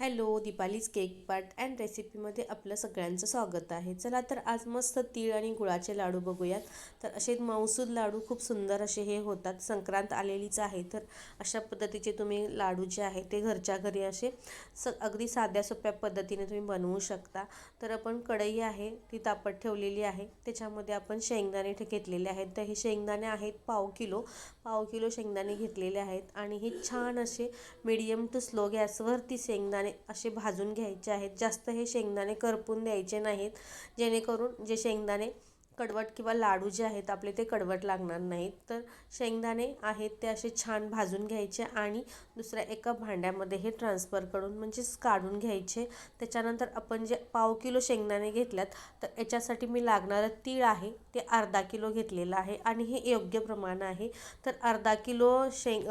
Hello Deepali's cake part and रेसिपीमध्ये आपलं सगळ्यांचं स्वागत आहे. चला तर आज मस्त तीळ आणि गुळाचे लाडू बघूयात. तर असे मौसूद लाडू खूप सुंदर असे हे होतात. संक्रांत आलेलीच आहे तर अशा पद्धतीचे तुम्ही लाडू जे आहे ते घरच्या घरी असे स अगदी साध्या सोप्या पद्धतीने तुम्ही बनवू शकता. तर आपण कढई आहे ती तापत ठेवलेली आहे. त्याच्यामध्ये आपण शेंगदाणे घेतलेले आहेत. तर हे शेंगदाणे आहेत पाव किलो. पाव किलो शेंगदाणे घेतलेले आहेत. आणि हे छान असे मीडियम टू स्लो गॅसवरती शेंगदाणे असे भाजून घ्यायचे आहेत. जास्त हे शेंगदाणे करपून द्यायचे नाहीत. जेणेकरून जे शेंगदाणे कडवट किंवा लाडू जे आहेत आपले ते कडवट लागणार नाहीत. तर शेंगदाणे आहेत ते असे छान भाजून घ्यायचे आणि दुसऱ्या एका भांड्यामध्ये हे ट्रान्सफर करून म्हणजेच काढून घ्यायचे. त्याच्यानंतर आपण जे पाव किलो शेंगदाणे घेतल्यात तर याच्यासाठी मी लागणारं तीळ आहे ते अर्धा किलो घेतलेलं आहे आणि हे योग्य प्रमाण आहे. तर अर्धा किलो शेंग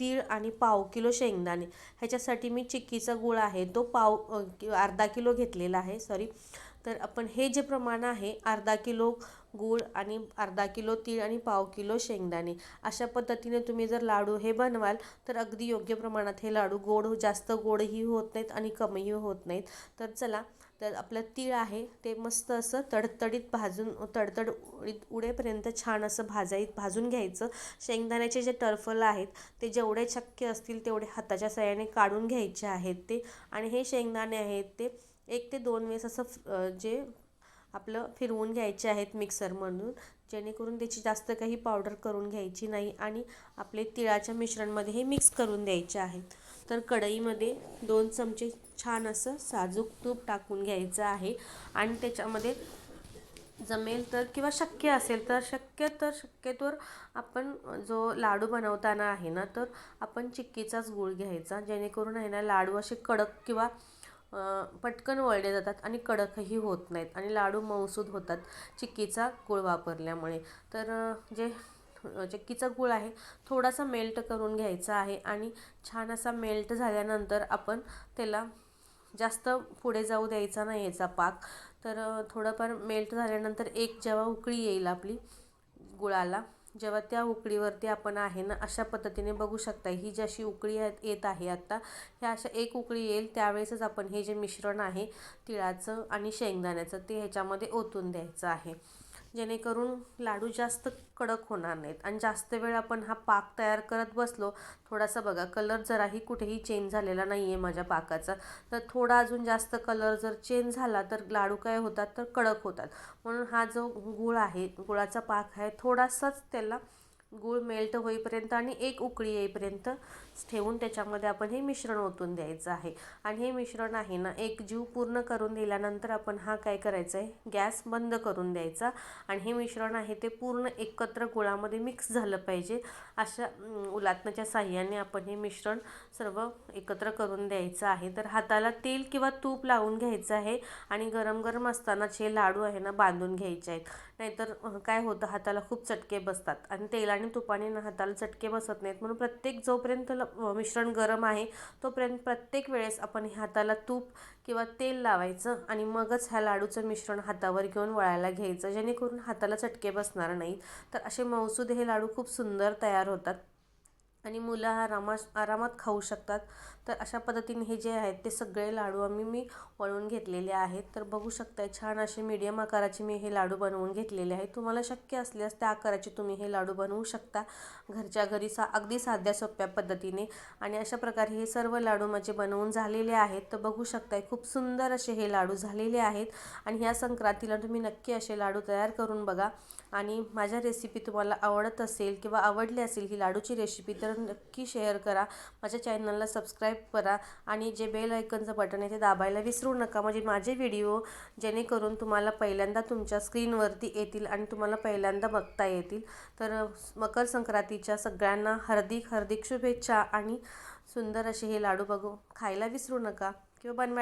तीळ आणि पाव किलो शेंगदाणे. ह्याच्यासाठी मी चिक्कीचा गुळ आहे तो पाव अर्धा किलो घेतलेला आहे सॉरी तर आपण हे जे प्रमाण आहे अर्धा किलो गूळ आणि अर्धा किलो तीळ आणि पाव किलो शेंगदाणे अशा पद्धतीने तुम्ही जर लाडू हे बनवाल तर अगदी योग्य प्रमाणात हे लाडू गोड हो, जास्त गोडही होत नाहीत आणि कमीही होत नाहीत. तर चला तर आपलं तीळ आहे ते मस्त असं तडतडीत भाजून तडतड उडेपर्यंत छान असं भाजाई भाजून घ्यायचं. शेंगदाण्याचे जे टर्फल आहेत ते जेवढे शक्य असतील तेवढे हाताच्या सहाय्याने काढून घ्यायचे आहेत ते. आणि हे शेंगदाणे आहेत ते एक ते दोन वेळेस असं जे आपलं फिरवून घ्यायचे आहेत मिक्सरमधून जेणेकरून त्याची जास्त काही पावडर करून घ्यायची नाही आणि आपले तिळाच्या मिश्रणमध्ये हे मिक्स करून द्यायचे आहेत. तर कढईमध्ये दोन चमचे छान असं साजूक तूप टाकून घ्यायचं आहे आणि त्याच्यामध्ये जमेल तर किंवा शक्य असेल तर शक्य तर शक्यतोवर आपण जो लाडू बनवताना आहे ना तर आपण चिक्कीचाच गूळ घ्यायचा जेणेकरून आहे ना लाडू असे कडक किंवा पटकन वळले जातात आणि कडकही होत नाहीत. आणि लाडू मऊसूद होतात चिक्कीचा गूळ वापरल्यामुळे. तर जे चिक्कीचा गूळ आहे थोडासा मेल्ट करून घ्यायचा आहे आणि छान असा मेल्ट झाल्यानंतर आपण त्याला जास्त पुढे जाऊ द्यायचा नाही याचा पाक. तर थोडंफार मेल्ट झाल्यानंतर एक जेव्हा उकळी येईल आपली गुळाला जेव्हा त्या उकळीवरती आपण आहे ना अशा पद्धतीने बघू शकता. ही जशी उकळी येत आहे आत्ता ह्या अशा एक उकळी येईल त्यावेळेसच आपण हे जे मिश्रण आहे तिळाचं आणि शेंगदाण्याचं ते ह्याच्यामध्ये ओतून द्यायचं आहे. जेणेकरून लाडू जास्त कडक होणार नाहीत. आणि जास्त वेळ आपण हा पाक तयार करत बसलो थोडासा बघा कलर जराही कुठेही चेंज झालेला नाही आहे माझ्या पाकाचा. तर थोडा अजून जास्त कलर जर चेंज झाला तर लाडू काय होतात? तर कडक होतात. म्हणून हा जो गुळ आहे गुळाचा पाक आहे थोडासाच त्याला गूळ मेल्ट होईपर्यंत आणि एक उकळी येईपर्यंत ठेवून त्याच्यामध्ये आपण हे मिश्रण ओतून द्यायचं आहे. आणि हे मिश्रण आहे ना एक जीव पूर्ण करून दिल्यानंतर आपण हा काय करायचं आहे? गॅस बंद करून द्यायचा. आणि हे मिश्रण आहे ते पूर्ण एकत्र गुळामध्ये मिक्स झालं पाहिजे. अशा उलातनाच्या साह्याने आपण हे मिश्रण सर्व एकत्र करून द्यायचं आहे. तर हाताला तेल किंवा तूप लावून घ्यायचं आहे. आणि गरम गरम असतानाच हे लाडू आहे ना बांधून घ्यायचे आहेत. नाहीतर काय होतं हाताला खूप चटके बसतात. आणि तेलाने तुपाने ना हाताला चटके बसत नाहीत. म्हणून प्रत्येक जोपर्यंत मिश्रण गरम आहे तोपर्यंत प्रत्येक वेळेस आपण हाताला तूप किंवा तेल लावायचं आणि मगच ह्या लाडूचं मिश्रण हातावर घेऊन वळायला घ्यायचं. जेणेकरून हाताला चटके बसणार नाहीत. तर असे मौसूद हे लाडू खूप सुंदर तयार होतात. आणि मुलं आरामास आरामात खाऊ शकतात. तर अशा पद्धतीने हे जे आहेत ते सगळे लाडू आम्ही मी वळवून घेतलेले आहेत. तर बघू शकताय छान असे मीडियम आकाराचे मी हे लाडू बनवून घेतलेले आहेत. तुम्हाला शक्य असल्यास त्या आकाराचे तुम्ही हे लाडू बनवू शकता. घरच्या घरी सा अगदी साध्या सोप्या पद्धतीने. आणि अशा प्रकारे हे सर्व लाडू माझे बनवून झालेले आहेत. तर बघू शकताय खूप सुंदर असे हे लाडू झालेले आहेत. आणि ह्या संक्रांतीला तुम्ही नक्की असे लाडू तयार करून बघा. आणि माझ्या रेसिपी तुम्हाला आवडत असेल किंवा आवडली असेल ही लाडूची रेसिपी तर नक्की शेअर करा. माझ्या चॅनलला सबस्क्राईब करा आणि जे बेल आयकनचं बटन आहे ते दाबायला विसरू नका. म्हणजे माझे व्हिडिओ जेणेकरून तुम्हाला पहिल्यांदा तुमच्या स्क्रीनवरती येतील आणि तुम्हाला पहिल्यांदा बघता येतील. तर मकर संक्रांतीच्या सगळ्यांना हार्दिक हार्दिक शुभेच्छा आणि सुंदर असे हे लाडू बघू. खायला विसरू नका. किंवा बनवा